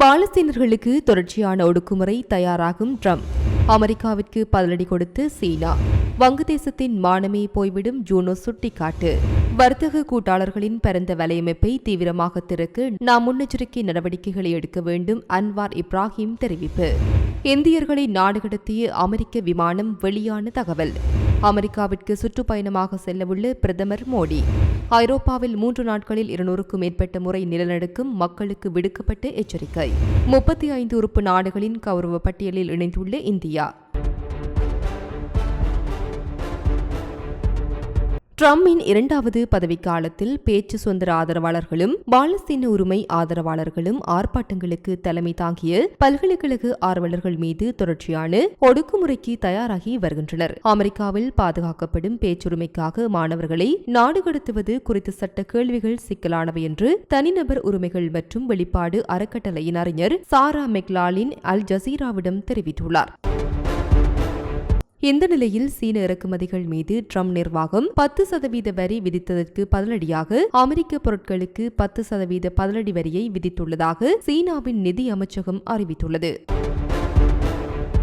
பாலஸ்தீனர்களுக்கு தொடர்ச்சியான ஒடுக்குமுறை தயாராகும் ட்ரம்ப். அமெரிக்காவிற்கு பதிலடி கொடுத்து சீனா. வங்கதேசத்தின் மானமே போய்விடும் ஜூனோ சுட்டிக்காட்டு. வர்த்தக கூட்டாளர்களின் பரந்த வலையமைப்பை தீவிரமாக திறக்க நாம் முன்னெச்சரிக்கை நடவடிக்கைகளை எடுக்க வேண்டும் அன்வார் இப்ராஹிம் தெரிவிப்பு. இந்தியர்களை நாடு கடத்திய அமெரிக்க விமானம் வெளியான தகவல். அமெரிக்காவிற்கு சுற்றுப்பயணமாக செல்லவுள்ள பிரதமர் மோடி. ஐரோப்பாவில் மூன்று நாட்களில் இருநூறுக்கும் மேற்பட்ட முறை நிலநடுக்கம் மக்களுக்கு விடுக்கப்பட்ட எச்சரிக்கை. முப்பத்தி ஐந்து உறுப்பு நாடுகளின் கௌரவ பட்டியலில் இணைந்துள்ள இந்தியா. ட்ரம்பின் இரண்டாவது பதவிக்காலத்தில் பேச்சு சுதந்திர ஆதரவாளர்களும் பாலஸ்தீன உரிமை ஆதரவாளர்களும் ஆர்ப்பாட்டங்களுக்கு தலைமை தாங்கிய பல்கலைக்கழக ஆர்வலர்கள் மீது தொடர்ச்சியான ஒடுக்குமுறைக்கு தயாராகி வருகின்றனர். அமெரிக்காவில் பாதுகாக்கப்படும் பேச்சுரிமைக்காக மாணவர்களை நாடு கடத்துவது குறித்த சட்ட கேள்விகள் சிக்கலானவை என்று தனிநபர் உரிமைகள் மற்றும் வெளிப்பாடு அறக்கட்டளையின் அறிஞர் சாரா மெக்லாலின் அல் ஜசீராவிடம் தெரிவித்துள்ளார். இந்த நிலையில் சீன இறக்குமதிகள் மீது ட்ரம்ப் நிர்வாகம் பத்து சதவீத வரி விதித்ததற்கு பதிலடியாக அமெரிக்க பொருட்களுக்கு பத்து சதவீத பதிலடி வரியை விதித்துள்ளதாக சீனாவின் நிதி அமைச்சகம் அறிவித்துள்ளது.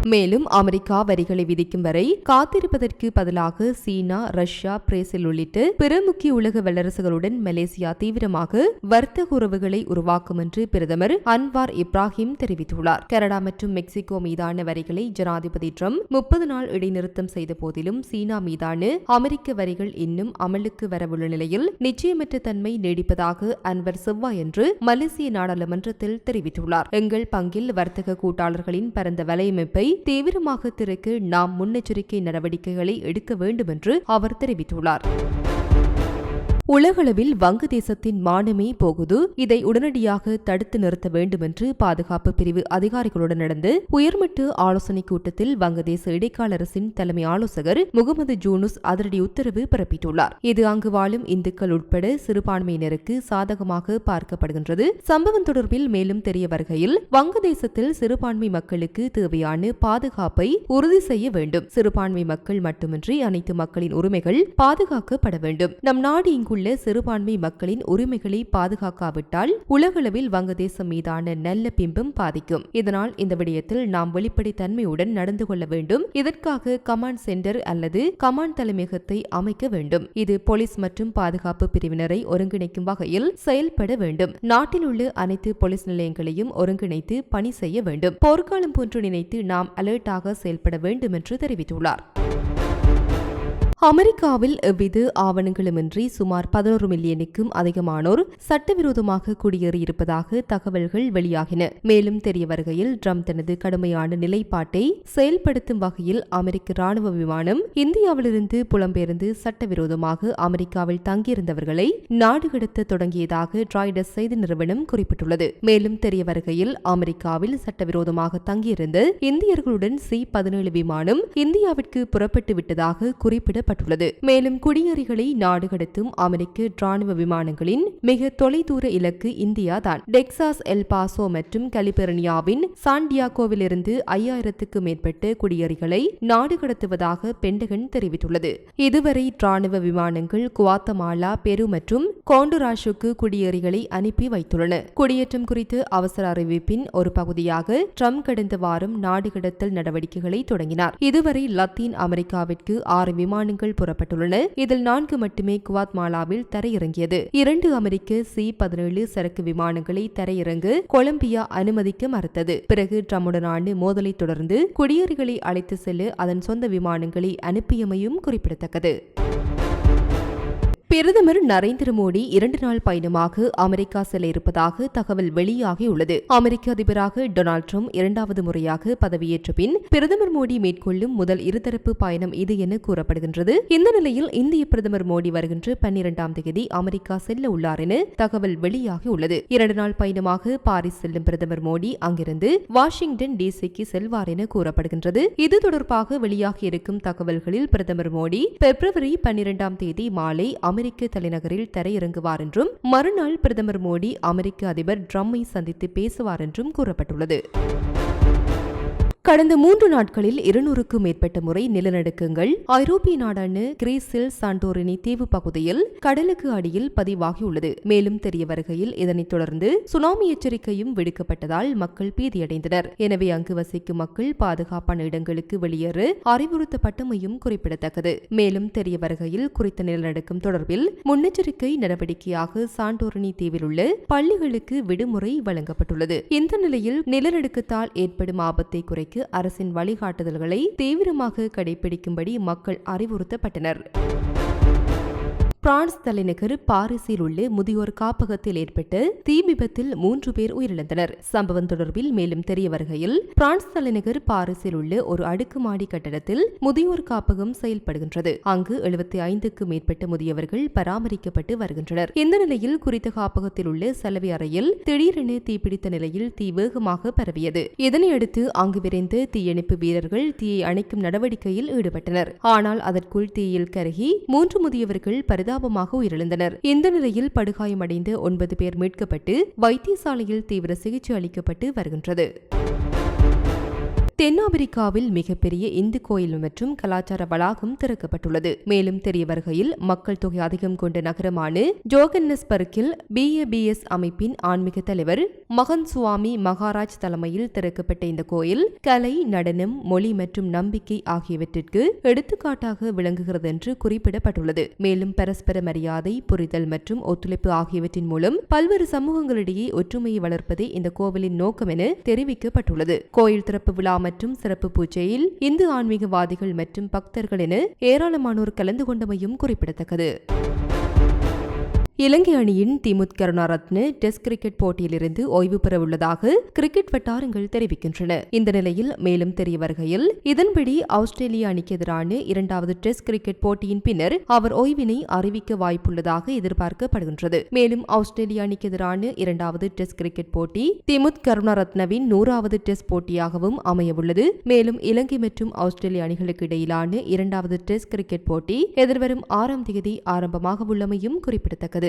மேலும் அமெரிக்கா வரிகளை விதிக்கும் வரை காத்திருப்பதற்கு பதிலாக சீனா ரஷ்யா பிரேசில் உள்ளிட்ட பிற முக்கிய உலக வல்லரசுகளுடன் மலேசியா தீவிரமாக வர்த்தக உறவுகளை உருவாக்கும் என்று பிரதமர் அன்வார் இப்ராஹிம் தெரிவித்துள்ளார். கனடா மற்றும் மெக்சிகோ மீதான வரிகளை ஜனாதிபதி ட்ரம்ப் முப்பது நாள் இடைநிறுத்தம் செய்த போதிலும் சீனா மீதான அமெரிக்க வரிகள் இன்னும் அமலுக்கு வரவுள்ள நிலையில் நிச்சயமற்ற தன்மை நீடிப்பதாக அன்வர் செவ்வாயன்று மலேசிய நாடாளுமன்றத்தில் தெரிவித்துள்ளார். எங்கள் பங்கில் வர்த்தக கூட்டாளர்களின் பரந்த வலையமைப்பை தீவிரமாக திறக்க நாம் முன்னெச்சரிக்கை நடவடிக்கைகளை எடுக்க வேண்டும் என்று அவர் தெரிவித்துள்ளார். உலகளவில் வங்கதேசத்தின் மானமே போகுது. இதை உடனடியாக தடுத்து நிறுத்த வேண்டும் என்று பாதுகாப்பு பிரிவு அதிகாரிகளுடன் நடந்து உயர்மட்ட ஆலோசனைக் கூட்டத்தில் வங்கதேச இடைக்கால அரசின் தலைமை ஆலோசகர் முகமது ஜூனுஸ் அதிரடி உத்தரவு பிறப்பித்துள்ளார். இது அங்கு வாழும் இந்துக்கள் உட்பட சிறுபான்மையினருக்கு சாதகமாக பார்க்கப்படுகின்றது. சம்பவம் தொடர்பில் மேலும் தெரிய வருகையில் வங்கதேசத்தில் சிறுபான்மை மக்களுக்கு தேவையான பாதுகாப்பை உறுதி செய்ய வேண்டும். சிறுபான்மை மக்கள் மட்டுமின்றி அனைத்து மக்களின் உரிமைகள் பாதுகாக்கப்பட வேண்டும். நம் நாடு இங்குள்ள உள்ள சிறுபான்மை மக்களின் உரிமைகளை பாதுகாக்காவிட்டால் உலகளவில் வங்கதேசம் மீதான நல்ல பிம்பம் பாதிக்கும். இதனால் இந்த விடயத்தில் நாம் வெளிப்படைத்தன்மையுடன் நடந்து கொள்ள வேண்டும். இதற்காக கமாண்ட் சென்டர் அல்லது கமாண்ட் தலைமையகத்தை அமைக்க வேண்டும். இது போலீஸ் மற்றும் பாதுகாப்பு பிரிவினரை ஒருங்கிணைக்கும் வகையில் செயல்பட வேண்டும். நாட்டில் உள்ள அனைத்து போலீஸ் நிலையங்களையும் ஒருங்கிணைத்து பணி செய்ய வேண்டும். போர்க்காலம் போன்று நினைத்து நாம் அலர்ட்டாக செயல்பட வேண்டும் என்று தெரிவித்துள்ளார். அமெரிக்காவில் எவ்வித ஆவணங்களுமின்றி சுமார் பதினோரு மில்லியனுக்கும் அதிகமானோர் சட்டவிரோதமாக குடியேறியிருப்பதாக தகவல்கள் வெளியாகின. மேலும் தெரிய வருகையில் ட்ரம்ப் தனது கடுமையான நிலைப்பாட்டை செயல்படுத்தும் வகையில் அமெரிக்க ராணுவ விமானம் இந்தியாவிலிருந்து புலம்பெயர்ந்து சட்டவிரோதமாக அமெரிக்காவில் தங்கியிருந்தவர்களை நாடு கடத்த தொடங்கியதாக டிராய்டஸ் செய்தி நிறுவனம் குறிப்பிட்டுள்ளது. மேலும் தெரிய வருகையில் அமெரிக்காவில் சட்டவிரோதமாக தங்கியிருந்த இந்தியர்களுடன் சி பதினேழு விமானம் இந்தியாவிற்கு புறப்பட்டு விட்டதாக குறிப்பிட தெரிவிக்கப்பட்டுள்ளது மேலும் குடியேறிகளை நாடு கடத்தும் அமெரிக்க ராணுவ விமானங்களின் மிக தொலைதூர இலக்கு இந்தியா தான் டெக்சாஸ் எல் பாசோ மற்றும் கலிபெர்னியாவின் சாண்டியாகோவிலிருந்து ஐயாயிரத்துக்கு மேற்பட்ட குடியேறிகளை நாடு கடத்துவதாக பென்டகன் தெரிவித்துள்ளது. இதுவரை ராணுவ விமானங்கள் குவாத்தமாலா பெரு மற்றும் கோண்டுராஷுக்கு குடியேறிகளை அனுப்பி வைத்துள்ளன. குடியேற்றம் குறித்து அவசர அறிவிப்பின் ஒரு பகுதியாக ட்ரம்ப் கடந்த வாரம் நாடு கடத்தல் நடவடிக்கைகளை தொடங்கினார். இதுவரை லத்தீன் அமெரிக்காவிற்கு ஆறு விமானங்கள் விமானங்கள் புறப்பட்டுள்ளன. இதில் நான்கு மட்டுமே குவாத் மாலாவில் தரையிறங்கியது. இரண்டு அமெரிக்க சி பதினேழு சரக்கு விமானங்களை தரையிறங்க கொலம்பியா அனுமதிக்க மறுத்தது. பிறகு ட்ரம்புடனான மோதலை தொடர்ந்து குடியேறிகளை அழைத்து செல்ல அதன் சொந்த விமானங்களை அனுப்பியமையும் குறிப்பிடத்தக்கது. பிரதமர் நரேந்திர மோடி இரண்டு நாள் பயணமாக அமெரிக்கா செல்ல இருப்பதாக தகவல் வெளியாகியுள்ளது. அமெரிக்க அதிபராக டொனால்டு ட்ரம்ப் இரண்டாவது முறையாக பதவியேற்ற பின் பிரதமர் மோடி மேற்கொள்ளும் முதல் இருதரப்பு பயணம் இது என கூறப்படுகின்றது. இந்த நிலையில் இந்திய பிரதமர் மோடி வருகின்ற பன்னிரண்டாம் தேதி அமெரிக்கா செல்ல உள்ளார் என தகவல் வெளியாகியுள்ளது. இரண்டு நாள் பயணமாக பாரிஸ் செல்லும் பிரதமர் மோடி அங்கிருந்து வாஷிங்டன் டிசிக்கு செல்வார் என கூறப்படுகின்றது. இது தொடர்பாக வெளியாகியிருக்கும் தகவல்களில் பிரதமர் மோடி பிப்ரவரி பன்னிரண்டாம் தேதி மாலை அமெரிக்க தலைநகரில் தரையிறங்குவார் என்றும் மறுநாள் பிரதமர் மோடி அமெரிக்க அதிபர் ட்ரம்மை சந்தித்து பேசுவார் என்றும் கூறப்பட்டுள்ளது. கடந்த மூன்று நாட்களில் இருநூறுக்கும் மேற்பட்ட முறை நிலநடுக்கங்கள் ஐரோப்பிய நாடான கிரீஸில் சாண்டோரினி தீவு பகுதியில் கடலுக்கு அடியில் பதிவாகியுள்ளது. மேலும் தெரிய வருகையில் இதனைத் தொடர்ந்து சுனாமி எச்சரிக்கையும் விடுக்கப்பட்டதால் மக்கள் பீதியடைந்தனர். எனவே அங்கு வசிக்கும் மக்கள் பாதுகாப்பான இடங்களுக்கு வெளியேற அறிவுறுத்தப்பட்டமையும் குறிப்பிடத்தக்கது. மேலும் தெரிய வருகையில் குறித்த நிலநடுக்கம் தொடர்பில் முன்னெச்சரிக்கை நடவடிக்கையாக சாண்டோரினி தீவில் உள்ள பள்ளிகளுக்கு விடுமுறை வழங்கப்பட்டுள்ளது. இந்த நிலையில் நிலநடுக்கத்தால் ஏற்படும் ஆபத்தை குறைக்க அரசின் வழிகாட்டுதல்களை தீவிரமாக கடைபிடிக்கும்படி மக்கள் அறிவுறுத்தப்பட்டனர். பிரான்ஸ் தலைநகர் பாரிஸில் உள்ள முதியோர் காப்பகத்தில் ஏற்பட்ட தீ விபத்தில் மூன்று பேர் உயிரிழந்தனர். சம்பவம் தொடர்பில் மேலும் தெரிய வருகையில் பிரான்ஸ் தலைநகர் பாரிஸில் உள்ள ஒரு அடுக்குமாடி கட்டடத்தில் முதியோர் காப்பகம் செயல்படுகின்றது. அங்கு எழுபத்தி ஐந்துக்கு மேற்பட்ட முதியவர்கள் பராமரிக்கப்பட்டு வருகின்றனர். இந்த நிலையில் குறித்த காப்பகத்தில் உள்ள சலவை அறையில் திடீரென தீப்பிடித்த நிலையில் தீ வேகமாக பரவியது. இதனையடுத்து அங்கு விரைந்த தீயணைப்பு வீரர்கள் தீயை அணைக்கும் நடவடிக்கையில் ஈடுபட்டனர். ஆனால் அதற்குள் தீயில் கருகி மூன்று முதியவர்கள் பரிதாபமாக உயிரிழந்தனர். இந்த நிலையில் படுகாயமடைந்த ஒன்பது பேர் மீட்கப்பட்டு வைத்தியசாலையில் தீவிர சிகிச்சை அளிக்கப்பட்டு வருகின்றது. தென்னாப்பிரிக்காவில் மிகப்பெரிய இந்து கோயில் மற்றும் கலாச்சார வளாகம் திறக்கப்பட்டுள்ளது. மேலும் தெரிய வருகையில் மக்கள் தொகை அதிகம் கொண்ட நகரமான ஜோகன்னஸ்பர்க்கில் பிஏபிஎஸ் அமைப்பின் ஆன்மீக தலைவர் மகன் சுவாமி மகாராஜ் தலைமையில் திறக்கப்பட்ட இந்த கோயில் கலை நடனம் மொழி மற்றும் நம்பிக்கை ஆகியவற்றிற்கு எடுத்துக்காட்டாக விளங்குகிறது என்று குறிப்பிடப்பட்டுள்ளது. மேலும் பரஸ்பர மரியாதை புரிதல் மற்றும் ஒத்துழைப்பு ஆகியவற்றின் மூலம் பல்வேறு சமூகங்களிடையே ஒற்றுமையை வளர்ப்பதே இந்த கோவிலின் நோக்கம் என தெரிவிக்கப்பட்டுள்ளது. கோயில் திறப்பு விழா மற்றும் சிறப்பு பூஜையில் இந்து ஆன்மீகவாதிகள் மற்றும் பக்தர்கள் என ஏராளமானோர் கலந்து கொண்டமையும் குறிப்பிடத்தக்கது. இலங்கை அணியின் திமுத் கருணாரத்ன டெஸ்ட் கிரிக்கெட் போட்டியிலிருந்து ஓய்வு பெறவுள்ளதாக கிரிக்கெட் வட்டாரங்கள் தெரிவிக்கின்றன. இந்த நிலையில் மேலும் தெரிய வருகையில் இதன்படி ஆஸ்திரேலிய அணிக்கு எதிரான இரண்டாவது டெஸ்ட் கிரிக்கெட் போட்டியின் பின்னர் அவர் ஓய்வினை அறிவிக்க வாய்ப்புள்ளதாக எதிர்பார்க்கப்படுகின்றது. மேலும் ஆஸ்திரேலிய அணிக்கு எதிரான இரண்டாவது டெஸ்ட் கிரிக்கெட் போட்டி திமுத் கருணாரத்னவின் நூறாவது டெஸ்ட் போட்டியாகவும் அமையவுள்ளது. மேலும் இலங்கை மற்றும் ஆஸ்திரேலிய அணிகளுக்கு இடையிலான இரண்டாவது டெஸ்ட் கிரிக்கெட் போட்டி எதிர்வரும் ஆறாம் தேதி ஆரம்பமாக உள்ளமையும் குறிப்பிடத்தக்கது.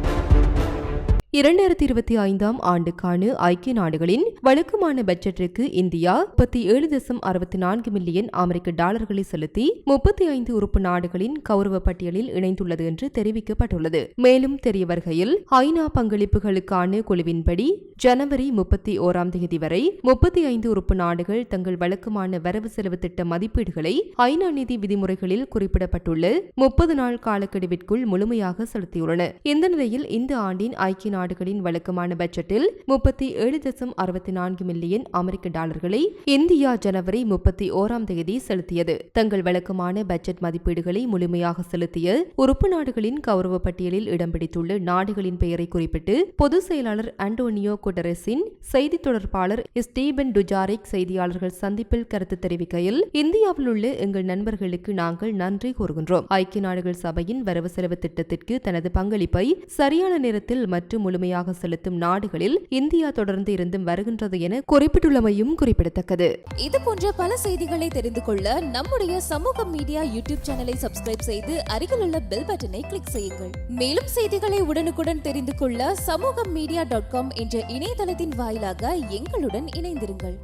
இரண்டாயிரத்தி இருபத்தி ஐந்தாம் ஆண்டுக்கான ஐக்கிய நாடுகளின் வழக்கமான பட்ஜெட்டிற்கு இந்தியா முப்பத்தி ஏழு தசம் அறுபத்தி நான்கு மில்லியன் அமெரிக்க டாலர்களை செலுத்தி முப்பத்தி ஐந்து உறுப்பு நாடுகளின் கௌரவ பட்டியலில் இணைந்துள்ளது என்று தெரிவிக்கப்பட்டுள்ளது. மேலும் தெரிய வருகையில் ஐநா பங்களிப்புகளுக்கான குழுவின்படி ஜனவரி முப்பத்தி ஓராம் தேதி வரை முப்பத்தி ஐந்து உறுப்பு நாடுகள் தங்கள் வழக்கமான வரவு செலவு திட்ட மதிப்பீடுகளை ஐநா நிதி விதிமுறைகளில் குறிப்பிடப்பட்டுள்ள முப்பது நாள் காலக்கெடுவிற்குள் முழுமையாக செலுத்தியுள்ளன. இந்த நிலையில் இந்த ஆண்டின் ஐக்கிய நாடுகளின் வழக்கமான பட்ஜெட்டில் முப்பத்தி ஏழு தசம் அறுபத்தி நான்கு மில்லியன் அமெரிக்க டாலர்களை இந்தியா ஜனவரி முப்பத்தி ஓராம் தேதி செலுத்தியது. தங்கள் வழக்கமான பட்ஜெட் மதிப்பீடுகளை முழுமையாக செலுத்திய உறுப்பு நாடுகளின் கௌரவ பட்டியலில் இடம் பிடித்துள்ள நாடுகளின் பெயரை குறிப்பிட்டு பொதுச் செயலாளர் அண்டோனியோ குட்டரஸின் செய்தி தொடர்பாளர் ஸ்டீபன் டுஜாரிக் செய்தியாளர்கள் சந்திப்பில் கருத்து தெரிவிக்கையில் இந்தியாவில் உள்ள எங்கள் நண்பர்களுக்கு நாங்கள் நன்றி கூறுகின்றோம். ஐக்கிய நாடுகள் சபையின் வரவு செலவு திட்டத்திற்கு தனது பங்களிப்பை சரியான நேரத்தில் மற்றும் முழுமையாக செலுத்தும் நாடுகளில் இந்தியா தொடர்ந்து இருந்தும் வருகின்றது என குறிப்பிட்டுள்ளமையும் குறிப்பிடத்தக்கது. இது போன்ற பல செய்திகளை தெரிந்து கொள்ள நம்முடைய சமூக மீடியா யூடியூப் சேனலை சப்ஸ்கிரைப் செய்து அருகில் உள்ள பெல் பட்டனை கிளிக் செய்யுங்கள். மேலும் செய்திகளை உடனுக்குடன் தெரிந்து கொள்ள சமூக மீடியா டாட் காம் என்ற இணையதளத்தின் வாயிலாக எங்களுடன் இணைந்திருங்கள்.